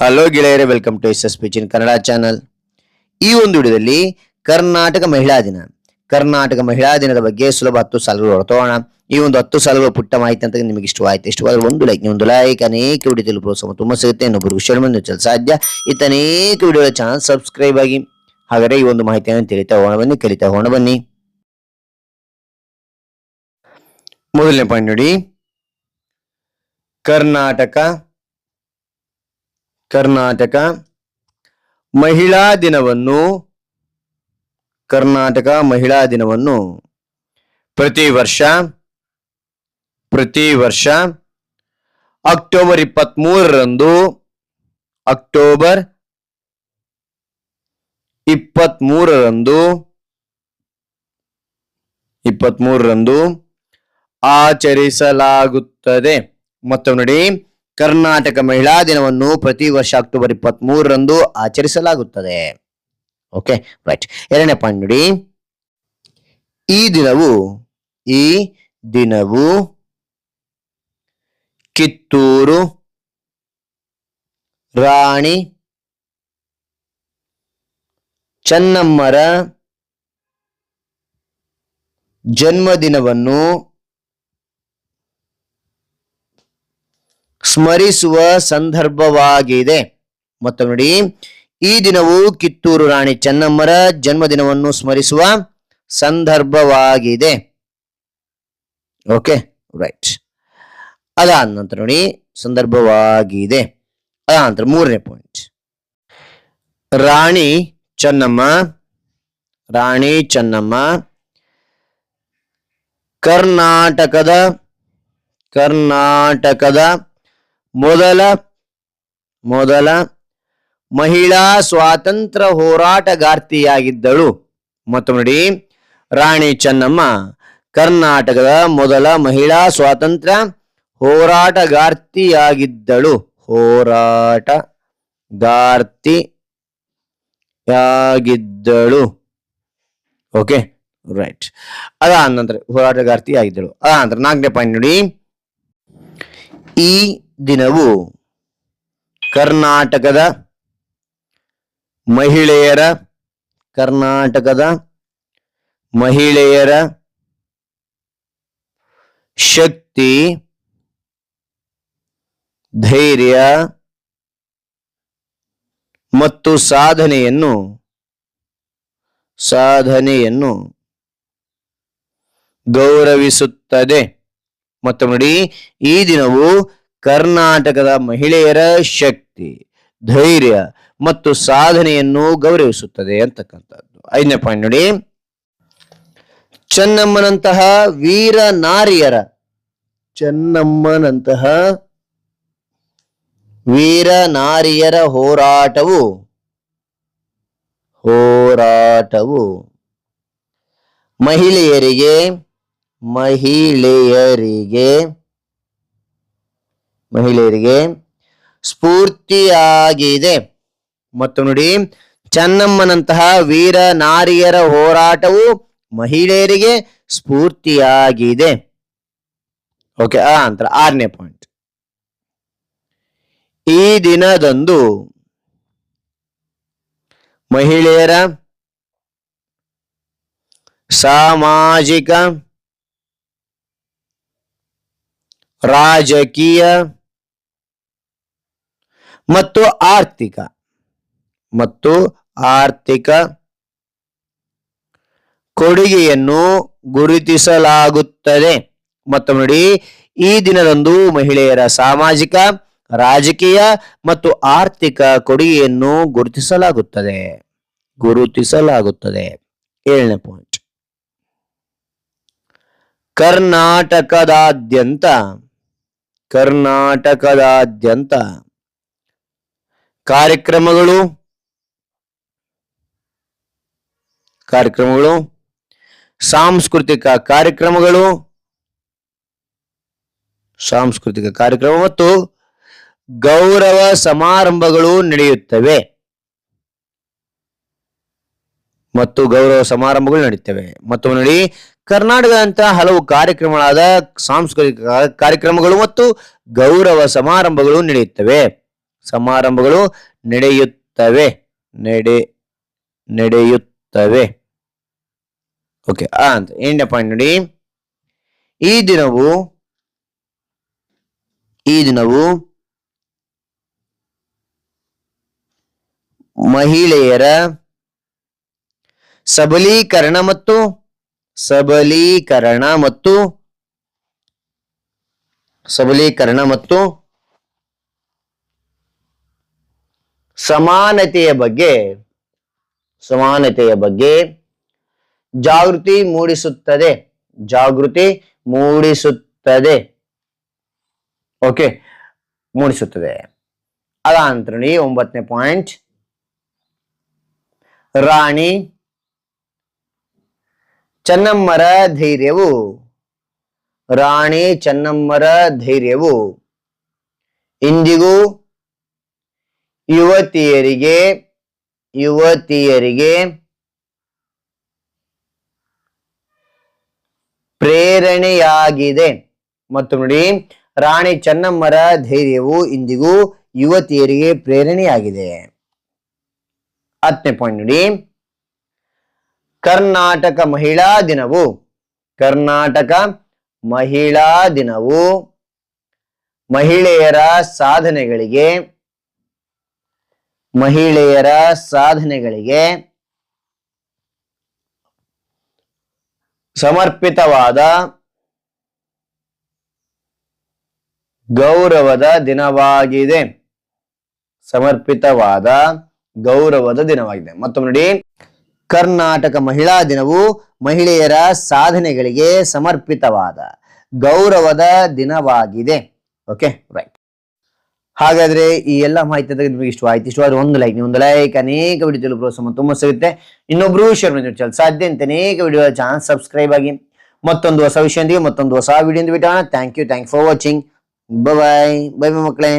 Hello ಗೆಳೆಯರೇ welcome to S S ಪಿಚಿನ್ Kannada channel ಈ ಒಂದು ವಿಡಿಯೋದಲ್ಲಿ ಕರ್ನಾಟಕ ಮಹಿಳಾ ದಿನ. ಕರ್ನಾಟಕ ಮಹಿಳಾ ದಿನದ ಬಗ್ಗೆ ಸುಲಭ ಹತ್ತು ಸಾಲುಗಳು ಹೊರತೋಣ ಈ ಒಂದು ಹತ್ತು ಸಾಲುಗಳು ಪುಟ್ಟ ಮಾಹಿತಿ ಅಂತ ನಿಮಗೆ ಇಷ್ಟವಾಯಿತು, ಇಷ್ಟವಾದ್ರೆ ಒಂದು ಲೈಕ್ ಒಂದು ಲೈಕ್ ಅನೇಕ ವಿಡಿಯೋ ಪ್ರೋತ್ಸಾಹ ತುಂಬಾ ಸಿಗುತ್ತೆ. ಇನ್ನೊಬ್ಬರು ಶೇರ್ ಮಾಡಿ ಸಾಧ್ಯ. ಇತ್ತ ಅನೇಕ ವಿಡಿಯೋ ಚಾನಲ್ ಸಬ್ಸ್ಕ್ರೈಬ್ ಆಗಿ. ಹಾಗಾದರೆ ಈ ಒಂದು ಮಾಹಿತಿಯನ್ನು ತಿಳಿತಾ ಹೋಗೋಣ ಬನ್ನಿ, ಕಲಿತಾ ಹೋಣ ಬನ್ನಿ. ಮೊದಲನೇ ಪಾಯಿಂಟ್ ನೋಡಿ. ಕರ್ನಾಟಕ ಕರ್ನಾಟಕ ಮಹಿಳಾ ದಿನವನ್ನು, ಕರ್ನಾಟಕ ಮಹಿಳಾ ದಿನವನ್ನು ಪ್ರತಿ ವರ್ಷ ಪ್ರತಿ ವರ್ಷ ಅಕ್ಟೋಬರ್ ಇಪ್ಪತ್ತ್ ಮೂರರಂದು ಅಕ್ಟೋಬರ್ ಇಪ್ಪತ್ತ್ ಮೂರರಂದು ಇಪ್ಪತ್ತ್ ಮೂರರಂದು ಆಚರಿಸಲಾಗುತ್ತದೆ. ಮತ್ತು ನೋಡಿ ಕರ್ನಾಟಕ ಮಹಿಳಾ ದಿನವನ್ನು ಪ್ರತಿ ವರ್ಷ ಅಕ್ಟೋಬರ್ ಇಪ್ಪತ್ತ್ ಮೂರರಂದು ಆಚರಿಸಲಾಗುತ್ತದೆ. Okay, right. ಎರಡನೇ ಪಾಯಿಂಟ್ ನೋಡಿ. ಈ ದಿನವು ಈ ದಿನವು ಕಿತ್ತೂರು ರಾಣಿ ಚೆನ್ನಮ್ಮರ ಜನ್ಮದಿನವನ್ನು ಸ್ಮರಿಸುವ ಸಂದರ್ಭವಾಗಿದೆ. ಮತ್ತು ನೋಡಿ, ಈ ದಿನವು ಕಿತ್ತೂರು ರಾಣಿ ಚೆನ್ನಮ್ಮರ ಜನ್ಮದಿನವನ್ನು ಸ್ಮರಿಸುವ ಸಂದರ್ಭವಾಗಿದೆ. Okay, right. ಅದಾದ ನಂತರ ನೋಡಿ, ಸಂದರ್ಭವಾಗಿದೆ. ಅದಾದ ನಂತರ ಮೂರನೇ ಪಾಯಿಂಟ್. ರಾಣಿ ಚೆನ್ನಮ್ಮ ರಾಣಿ ಚೆನ್ನಮ್ಮ, ಕರ್ನಾಟಕದ ಕರ್ನಾಟಕದ ಮೊದಲ ಮೊದಲ, ಮಹಿಳಾ ಸ್ವಾತಂತ್ರ್ಯ ಹೋರಾಟಗಾರ್ತಿಯಾಗಿದ್ದಳು. ಮತ್ತು ನೋಡಿ, ರಾಣಿ ಚೆನ್ನಮ್ಮ, ಕರ್ನಾಟಕದ ಮೊದಲ ಮಹಿಳಾ ಸ್ವಾತಂತ್ರ್ಯ ಹೋರಾಟಗಾರ್ತಿಯಾಗಿದ್ದಳು. ಹೋರಾಟಗಾರ್ತಿಯಾಗಿದ್ದಳು. Okay, right. ಅದಾದ ನಂತರ ಹೋರಾಟಗಾರ್ತಿ ಆಗಿದ್ದಳು ಅದಾದ ನಂತರ ನಾಲ್ಕನೇ ಪಾಯಿಂಟ್ ನೋಡಿ, ಈ ದಿನವು ಕರ್ನಾಟಕದ ಮಹಿಳೆಯರ ಕರ್ನಾಟಕದ ಮಹಿಳೆಯರ ಶಕ್ತಿ, ಧೈರ್ಯ ಮತ್ತು ಸಾಧನೆಯನ್ನು ಸಾಧನೆಯನ್ನು ಗೌರವಿಸುತ್ತದೆ. ಮತ್ತು ನೋಡಿ, ಈ ದಿನವು ಕರ್ನಾಟಕದ ಮಹಿಳೆಯರ ಶಕ್ತಿ, ಧೈರ್ಯ ಮತ್ತು ಸಾಧನೆಯನ್ನು ಗೌರವಿಸುತ್ತದೆ ಅಂತಕ್ಕಂಥದ್ದು. ಐದನೇ ಪಾಯಿಂಟ್ ನೋಡಿ. ಚೆನ್ನಮ್ಮನಂತಹ ವೀರ ನಾರಿಯರ, ಚೆನ್ನಮ್ಮನಂತಹ ವೀರ ನಾರಿಯರ ಹೋರಾಟವು ಹೋರಾಟವು ಮಹಿಳೆಯರಿಗೆ ಮಹಿಳೆಯರಿಗೆ ಮಹಿಳೆಯರಿಗೆ ಸ್ಫೂರ್ತಿಯಾಗಿದೆ. ಮತ್ತು ನೋಡಿ, ಚೆನ್ನಮ್ಮನಂತಹ ವೀರ ನಾರಿಯರ ಹೋರಾಟವು ಮಹಿಳೆಯರಿಗೆ ಸ್ಫೂರ್ತಿಯಾಗಿದೆ. ಓಕೆ, ಆ ಅಂತರ ಆರನೇ ಪಾಯಿಂಟ್. ಈ ದಿನದಂದು ಮಹಿಳೆಯರ ಸಾಮಾಜಿಕ, ರಾಜಕೀಯ ಮತ್ತು ಆರ್ಥಿಕ. ಮತ್ತು ಆರ್ಥಿಕ ಕೊಡುಗೆಯನ್ನು ಗುರುತಿಸಲಾಗುತ್ತದೆ. ಮತ್ತು ನೋಡಿ, ಈ ದಿನದಂದು ಮಹಿಳೆಯರ ಸಾಮಾಜಿಕ, ರಾಜಕೀಯ ಮತ್ತು ಆರ್ಥಿಕ ಕೊಡುಗೆಯನ್ನು ಗುರುತಿಸಲಾಗುತ್ತದೆ. ಗುರುತಿಸಲಾಗುತ್ತದೆ. ಏಳನೇ ಪಾಯಿಂಟ್ ಕರ್ನಾಟಕದಾದ್ಯಂತ ಕರ್ನಾಟಕದಾದ್ಯಂತ ಕಾರ್ಯಕ್ರಮಗಳು? ಕಾರ್ಯಕ್ರಮಗಳು? ಸಾಂಸ್ಕೃತಿಕ ಕಾರ್ಯಕ್ರಮಗಳು? ಸಾಂಸ್ಕೃತಿಕ ಕಾರ್ಯಕ್ರಮ ಮತ್ತು ಗೌರವ ಸಮಾರಂಭಗಳು ನಡೆಯುತ್ತವೆ. ಮತ್ತು ಗೌರವ ಸಮಾರಂಭಗಳು ನಡೆಯುತ್ತವೆ ಮತ್ತು ನೋಡಿ ಕರ್ನಾಟಕದಂತಹ ಹಲವು ಕಾರ್ಯಕ್ರಮಗಳಾದ ಸಾಂಸ್ಕೃತಿಕ ಕಾರ್ಯಕ್ರಮಗಳು ಮತ್ತು ಗೌರವ ಸಮಾರಂಭಗಳು ನಡೆಯುತ್ತವೆ. ಸಮಾರಂಭಗಳು ನಡೆಯುತ್ತವೆ. ನಡೆ, ನಡೆಯುತ್ತವೆ. ಓಕೆ ಅಂತ. ಎಂಟನೇ ಪಾಯಿಂಟ್ ನೋಡಿ. ಈ ದಿನವು ಈ ದಿನವು ಮಹಿಳೆಯರ ಸಬಲೀಕರಣ ಮತ್ತು ಸಬಲೀಕರಣ ಮತ್ತು ಸಬಲೀಕರಣ ಮತ್ತು ಸಮಾನತೆಯ ಬಗ್ಗೆ ಸಮಾನತೆಯ ಬಗ್ಗೆ ಜಾಗೃತಿ ಮೂಡಿಸುತ್ತದೆ. ಜಾಗೃತಿ ಮೂಡಿಸುತ್ತದೆ. ಓಕೆ ಮೂಡಿಸುತ್ತದೆ. ಅದ ಅಂತ ಒಂಬತ್ತನೇ ಪಾಯಿಂಟ್ ರಾಣಿ ಚೆನ್ನಮ್ಮರ ಧೈರ್ಯವು, ರಾಣಿ ಚೆನ್ನಮ್ಮರ ಧೈರ್ಯವು ಇಂದಿಗೂ ಯುವತಿಯರಿಗೆ ಯುವತಿಯರಿಗೆ ಪ್ರೇರಣೆಯಾಗಿದೆ. ಮತ್ತು ನೋಡಿ, ರಾಣಿ ಚೆನ್ನಮ್ಮರ ಧೈರ್ಯವು ಇಂದಿಗೂ ಯುವತಿಯರಿಗೆ ಪ್ರೇರಣೆಯಾಗಿದೆ. ಹತ್ತನೇ ಪಾಯಿಂಟ್ ನೋಡಿ, ಕರ್ನಾಟಕ ಮಹಿಳಾ ದಿನವು, ಕರ್ನಾಟಕ ಮಹಿಳಾ ದಿನವು ಮಹಿಳೆಯರ ಸಾಧನೆಗಳಿಗೆ ಮಹಿಳೆಯರ ಸಾಧನೆಗಳಿಗೆ ಸಮರ್ಪಿತವಾದ ಗೌರವದ ದಿನವಾಗಿದೆ. ಸಮರ್ಪಿತವಾದ ಗೌರವದ ದಿನವಾಗಿದೆ. ಮತ್ತೊಮ್ಮೆ ನೋಡಿ, ಕರ್ನಾಟಕ ಮಹಿಳಾ ದಿನವು ಮಹಿಳೆಯರ ಸಾಧನೆಗಳಿಗೆ ಸಮರ್ಪಿತವಾದ ಗೌರವದ ದಿನವಾಗಿದೆ. ಓಕೆ ರೈಟ್ ಹಾಗಾದ್ರೆ ಈ ಎಲ್ಲ ಮಾಹಿತಿ ನಿಮಗೆ ಇಷ್ಟವಾಯ್ತು ಇಷ್ಟವಾದ್ರೆ ಒಂದು ಲೈಕ್ ಒಂದು ಲೈಕ್ ಅನೇಕ ವಿಡಿಯೋ ಪ್ರೋತ್ಸಾಹ ತುಂಬ ಸಿಗುತ್ತೆ. ಇನ್ನೊಬ್ರು ಶೇರ್ ಮಾಡಿ ಸಾಧ್ಯ ಅಂತ ಅನೇಕ ವಿಡಿಯೋ ಚಾನಲ್ ಸಬ್ಸ್ಕ್ರೈಬ್ ಆಗಿ. ಮತ್ತೊಂದು ಹೊಸ ವಿಷಯದೊಂದಿಗೆ ಮತ್ತೊಂದು ಹೊಸ video ಬಿಟ್ಟೋಣ thank you thank for watching bye bye ಮಕ್ಕಳೇ.